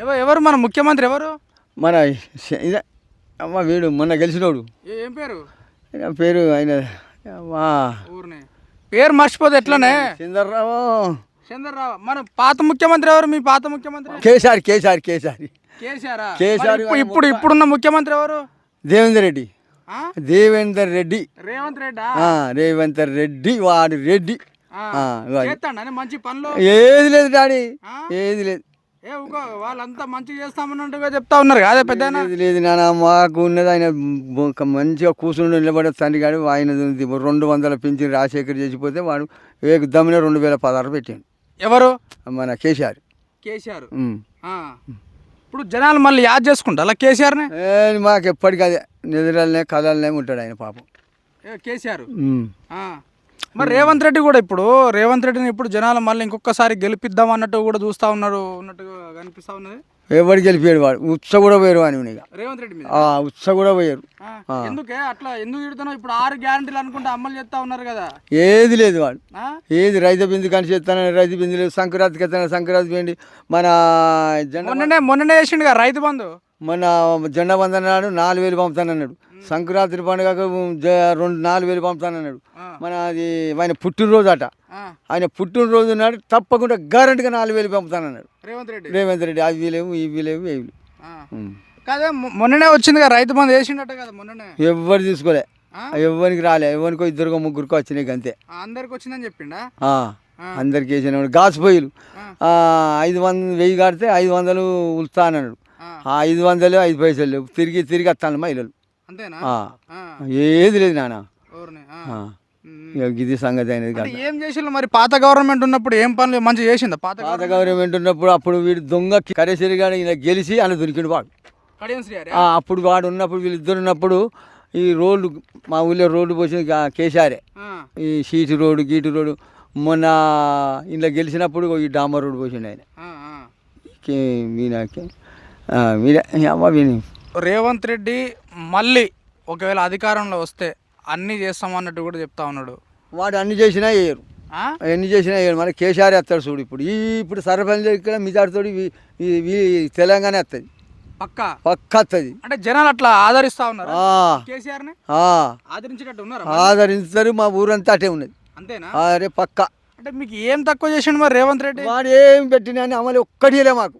ఎవరు ఎవరు మన ముఖ్యమంత్రి ఎవరు? మన అమ్మ వీడు మొన్న గెలిచినోడు. ఏ- పేరు? పేరు ఆయన పేరు మర్చిపోతే ఎట్లనే? చంద్రరావు చంద్రరావు మన పాత ముఖ్యమంత్రి ఎవరు? మీ పాత ముఖ్యమంత్రి? కేసీఆర్ కేసీఆర్ కేసీఆర్ కేసీఆర్ ఇప్పుడు ఇప్పుడు ఇప్పుడున్న ముఖ్యమంత్రి ఎవరు? దేవేందర్ రెడ్డి? దేవేందర్ రెడ్డి. రేవంత్ రెడ్డా? ఆ, రేవంతర్ రెడ్డి వాడు రెడ్డి. మంచి పనులు? ఏది లేదు డాడీ? ఏది లేదు. ఏ ఊకో వాళ్ళంతా మంచిగా చేస్తామన్నట్టుగా చెప్తా ఉన్నారు. అదే పెద్ద లేదు లేదు నాన్న మాకు ఉన్నది ఆయన మంచిగా కూర్చుని నిలబడే తండ్రి గారు ఆయన రెండు వందల పింఛన్ రాజశేఖర్ చేసిపోతే వాడు ఏక దమ్మిన రెండు వేల పదహారు పెట్టాడు. ఎవరు? మన కేసీఆర్. కేసీఆర్. ఉమ్. ఆ. ఇప్పుడు జనాలు మళ్ళీ యాద్ చేసుకుంటా అలా కేసీఆర్నే? ఏ, మాకు ఎప్పటికీ అదే. నిద్రలనే కళలనే ఉంటాడు ఆయన పాపం. ఏ, కేసీఆర్? ఉమ్. ఆ. మరి రేవంత్ రెడ్డి కూడా ఇప్పుడు రేవంత్ రెడ్డిని ఇప్పుడు జనాలు మళ్ళీ ఇంకొకసారి గెలిపిద్దాం అన్నట్టు కూడా చూస్తా ఉన్నారు ఉన్నట్టుగా కనిపిస్తా ఉన్నది. ఎవడు గెలిపాడు వాడు? ఉత్స కూడా పోయారు అని రేవంత్ రెడ్డి మీద? ఉత్స కూడా పోయారు. ఎందుకే? అట్లా ఎందుకు తిడుతున్నావు? ఇప్పుడు ఆరు గ్యారంటీలు అనుకుంటే అమలు చేస్తా ఉన్నారు కదా. ఏది లేదు వాడు? ఏది రైతు బిందు కానీ చేస్తాను రైతు బిందు లేదు. సంక్రాంతికి ఎత్తాను సంక్రాంతి పిండి మన మొన్ననే మొన్ననే వేసిండుగా రైతు బంధు. మొన్న జెండా వందన నాడు నాలుగు వేలు పంపుతానన్నాడు. సంక్రాంతి పండుగకు రెండు నాలుగు వేలు పంపుతానన్నాడు. మన అది ఆయన పుట్టినరోజు అట. ఆయన పుట్టినరోజు నాడు తప్పకుండా గ్యారంటీగా నాలుగు వేలు పంపుతానన్నాడు. రేవంత్ రెడ్డి. రేవంత్ రెడ్డి అవి లేవు ఇవి లేవు లేవు. ఆ. ఉం. కాదే మొ- మొన్ననే రైతు బంధు వేసిండట కదా మొన్ననే. ఎవ్వరు తీసుకోలే? ఎవరికి రాలే ఎవరికో ఇద్దరికో ముగ్గురికో వచ్చినాయి అంతే అందరికి వచ్చిందని చెప్పిండా. అందరికి వేసిన గాజు పొయ్యిలు. ఐదు వందలు వెయ్యి కడితే ఐదు వందలు ఉల్తా అన్నాడు ఆ. ఐదు వందలు ఐదు పైసలు తిరిగి తిరిగి వస్తాను మహిళలు అంతేనా? ఆ. ఆ. ఏది లేదు నాన్న. ఇది సంగతి అనేది ఏం చేసిండ్రు మరి పాత గవర్నమెంట్ ఉన్నప్పుడు ఏం పనులు మంచిగా చేసిందా? పాత పాత గవర్నమెంట్ ఉన్నప్పుడు అప్పుడు వీడు దొంగ కరేశ్వరి గారు ఈయన గెలిచి ఆయన దొరికిండు వాడు. అప్పుడు వాడు ఉన్నప్పుడు వీళ్ళిద్దరు ఉన్నప్పుడు ఈ రోడ్డు మా ఊళ్ళో రోడ్డు పోసింది ఆ. ఈ సీటు రోడ్డు గీటు రోడ్డు మొన్న ఇలా గెలిచినప్పుడు ఈ డాంబర్ రోడ్డు పోసిండు ఆయన. ఆ, ఆ. కే- వీణకి ఆ, వీణ అమ్మ రేవంత్ రెడ్డి మళ్ళీ ఒకవేళ అధికారంలో వస్తే అన్నీ చేస్తాం అన్నట్టు కూడా చెప్తా ఉన్నాడు. వాడు అన్ని చేసినా వేయరు? ఎన్ని చేసినా వేయరు మన కేసీఆర్ వస్తాడు చూడు ఇప్పుడు. ఈ ఇప్పుడు సర్పంచ్ ఇక్కడ మిజాడుతోటి తెలంగాణ వస్తుంది పక్క? పక్క వస్తుంది అంటే జనాలు అట్లా ఆదరిస్తా ఉన్నారు? ఆదరించారు మా ఊరంతా అటే ఉన్నది. అంతేనా? అరే పక్క. అంటే మీకు ఏం తక్కువ చేసిండు మరి రేవంత్ రెడ్డి? వాడు ఏం పెట్టినా అని అమలు ఒక్కటిలే మాకు.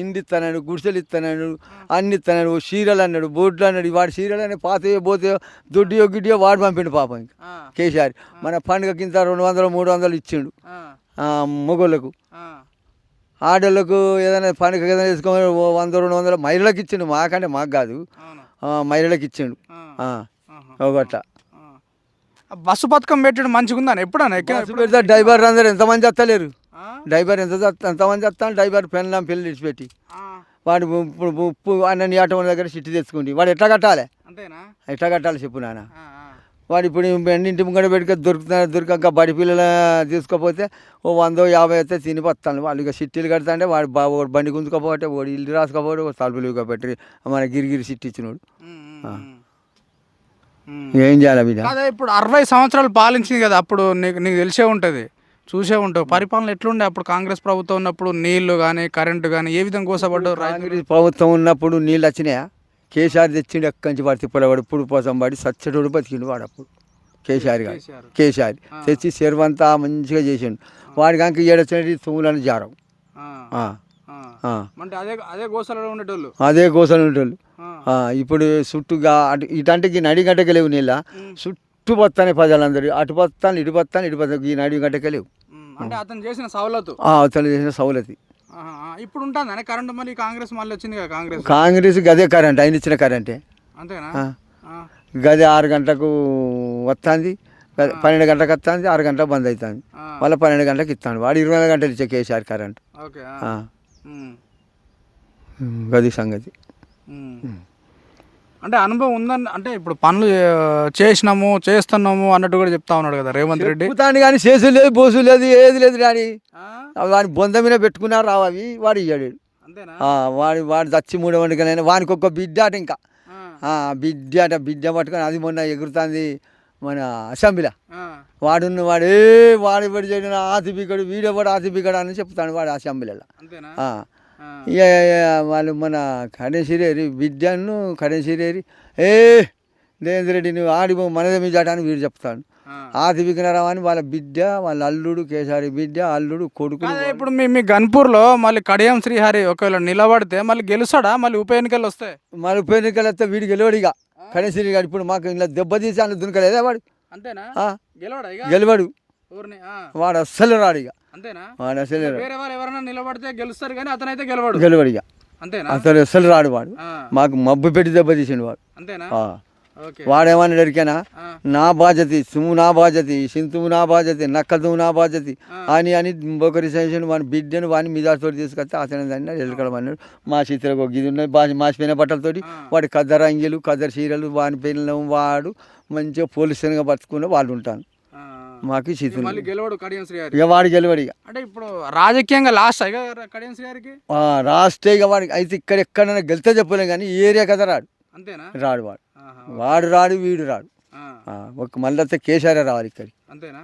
ఇండి ఇస్తాడు గుడిసెలు ఇస్తాడు అన్ని ఇస్తాడు ఓ చీరలు అన్నాడు బోట్లు అన్నాడు వాడు చీరలు అని పాతయో పోతాయో దొడ్డియో గిడ్డియో వాడు పంపిండు పాపం ఇంకా. కేసీఆర్ మన పండుగ కింద రెండు వందలు మూడు వందలు ఇచ్చిండు. మొగోళ్ళకు. ఆడోళ్ళకు ఏదైనా పండుగ ఏదైనా వేసుకోమని ఓ వంద రెండు వందలు మహిళలకు ఇచ్చిండు. మాకంటే మాకు కాదు. మహిళలకు ఇచ్చిండు. ఒకట్ల. బస్సు పథకం పెట్టడం మంచిగా ఉందని ఎప్పుడన్నా బస్సు పెడితే డ్రైవర్ అందరు ఎంతమంది వస్తలేరు? డ్రైవర్ ఎంత ఎంతమంది వస్తాను డ్రైవర్ పెళ్ళం పెళ్ళి విడిచిపెట్టి వాడు ఇప్పుడు ఉప్పు అన్న ఆటో దగ్గర చిట్టి తెచ్చుకోండి వాడు ఎట్లా కట్టాలి? అంతేనా? ఎట్లా కట్టాలి చెప్పు నాన్న. వాడు ఇప్పుడు ఎన్నింటి ముంగడ పెట్టుక దొరుకుతున్నా దొరకక బడి పిల్లలు తీసుకోపోతే ఓ వందో యాభై అయితే తిని వస్తాను వాళ్ళు ఇక చిట్టీలు కడతాంటే వాడు బా వాడు బండి గుంజుకోపోతే వాడు ఇల్లు రాసుకోపోతే తలుపులు పెట్టి మన గిరిగిరి చిట్టి ఇచ్చినోడు. ఏం చేయాలి ఇప్పుడు అరవై సంవత్సరాలు పాలించింది కదా అప్పుడు నీకు నీకు తెలిసే ఉంటుంది. చూసే ఉంటావు. పరిపాలన ఎట్లుండే అప్పుడు? కాంగ్రెస్ ప్రభుత్వం ఉన్నప్పుడు నీళ్ళు కానీ కరెంటు కానీ ఏ విధంగా కోసపడ్డారు రైతులు కాంగ్రెస్ ప్రభుత్వం ఉన్నప్పుడు నీళ్ళు వచ్చినాయా? కేసీఆర్ తెచ్చిండు ఎక్కడి నుంచి వాడు తిప్పలవాడు ఇప్పుడు పోసం పడి సచ్చటోడు బతికిండు వాడు అప్పుడు. కేసీఆర్ గారు కేసీఆర్. తెచ్చి చెరువంతా మంచిగా చేసిండు. వాడి కాంక ఏడొచ్చినట్టు తుమ్ములని జారం అదే అదే గోసలలో ఉండేటోళ్ళు. అదే గోసలు ఇప్పుడు చుట్టుగా అటు ఇటంటికి నడి గంటకి లేవు నీళ్ళ. చుట్టూ పోతానే ప్రజలందరూ అటు పోతాను ఇటు పోతాను ఇటు పోతాను ఈ నడి గంటకే లేవు. అంటే అతను చేసిన సవలతు అవతల చేసిన ఆ. ఇప్పుడు ఉంటుంది కరెంటు మళ్ళీ కాంగ్రెస్ మళ్ళీ వచ్చింది కదా కాంగ్రెస్? కాంగ్రెస్ గదే కరెంట్ ఆయన ఇచ్చిన కరెంటే. అంతేనా. గది ఆరు గంటలకు వస్తుంది పన్నెండు గంటలకు వస్తుంది ఆరు గంటలకు బంద్ అవుతుంది. మళ్ళీ పన్నెండు గంటలకు ఇస్తాను వాడు ఇరవై నాలుగు గంటలు ఇచ్చే కేసీఆర్ కరెంట్. గది సంగతి. అంటే అనుభవం ఉందని అంటే ఇప్పుడు పనులు చేసినాము చేస్తున్నాము అన్నట్టు కూడా చెప్తా ఉన్నాడు కదా రేవంత్ రెడ్డి. చెప్పుతాను కానీ చేసు లేదు బోసు లేదు ఏది లేదు డాడీ ఆ? వాడి బొంద మీద పెట్టుకున్నారు రావు అవి వాడు ఇయ్యాడు. వాడు వాడు చచ్చి మూడు వండుకనైనా వానికి ఒక్క బిడ్డ అట ఇంకా. బిడ్డ అట బిడ్డ పట్టుకొని అది మొన్న ఎగురుతుంది మన అసెంబ్లీలో. ఆ. వాడున్న వాడు ఏ వాడు ఎవడు చేయడం ఆతి బిగడు వీడెవడు ఆతి బిగడు అని చెప్తాడు వాడు అసెంబ్లీలో. ఇక వాళ్ళు మన కడేసిరేరి బిడ్డను కడేసిరేరి ఏ దేవేంద్ర రెడ్డి నువ్వు ఆడి మనదే మీ అని వీడు చెప్తాడు. ఆ. ఆది విఘ్నరావు అని వాళ్ళ బిడ్డ వాళ్ళ అల్లుడు కేసారి బిడ్డ అల్లుడు కొడుకు ఇప్పుడు మీ మీ గన్పూర్లో మళ్ళీ కడియం శ్రీహరి ఒకవేళ నిలబడితే మళ్ళీ గెలుస్తాడా? మళ్ళీ ఉప ఎన్నికలు వస్తాయి మన ఉప ఎన్నికలు వస్తే వీడు గెలవడు ఇక. కడేసిరి గారు ఇప్పుడు మాకు ఇలా దెబ్బ తీసి అన్న దునకలేదా వాడు? అంతేనా? గెలవడా గెలవడు. వాడు అస్సలు రాడు ఇక. అంతేనా? అసలు రాడు. వేరే వాళ్ళు ఎవరైనా నిలబడితే గెలుస్తారు కానీ అతనైతే గెలవడు. గెలవడు ఇక. అంతేనా? అసలు రాడు వాడు. మాకు మబ్బు పెట్టి దెబ్బ తీసిండు వాడు. అంతేనా? వాడేమన్నాడు ఎరికేనా. నా బాధ్యత సుము నా బాధ్యత సింతుము నా బాధ్యత నక్కదు నా బాధ్యత. అని అని ఒకరి సెషన్ వాని బిడ్డను వాని మిదాతో తీసుకొస్తే అతను దాన్ని ఎదుర్కోమన్నాడు మా చిత్రకు ఇది ఉన్నది బాసి మాసిపోయిన బట్టలతోటి వాడి కద్దర అంగిలు కద్దర చీరలు వాని పిల్లలు వాడు మంచిగా పోలీసుగా బతుకున్న వాళ్ళు ఉంటాను. మాకు ఇక చిత్రం మళ్ళీ గెలవడు కడియం శ్రీహరి. ఇక వాడు గెలవడు ఇక. అంటే ఇప్పుడు రాజకీయంగా లాస్ట్ ఇక కడియం శ్రీహరికి? ఆ, రాష్ట్రే ఇక వాడికి అయితే ఇక్కడ ఎక్కడైనా గెలితే చెప్పలేం కానీ ఈ ఏరియా కదా రాడు. అంతేనా? రాడు వాడు. ఆహా. వాడు రాడు వీడు రాడు. ఆ. ఆ, ఒక మళ్ళీ కేసీఆర్ రావాలి ఇక్కడికి. అంతేనా?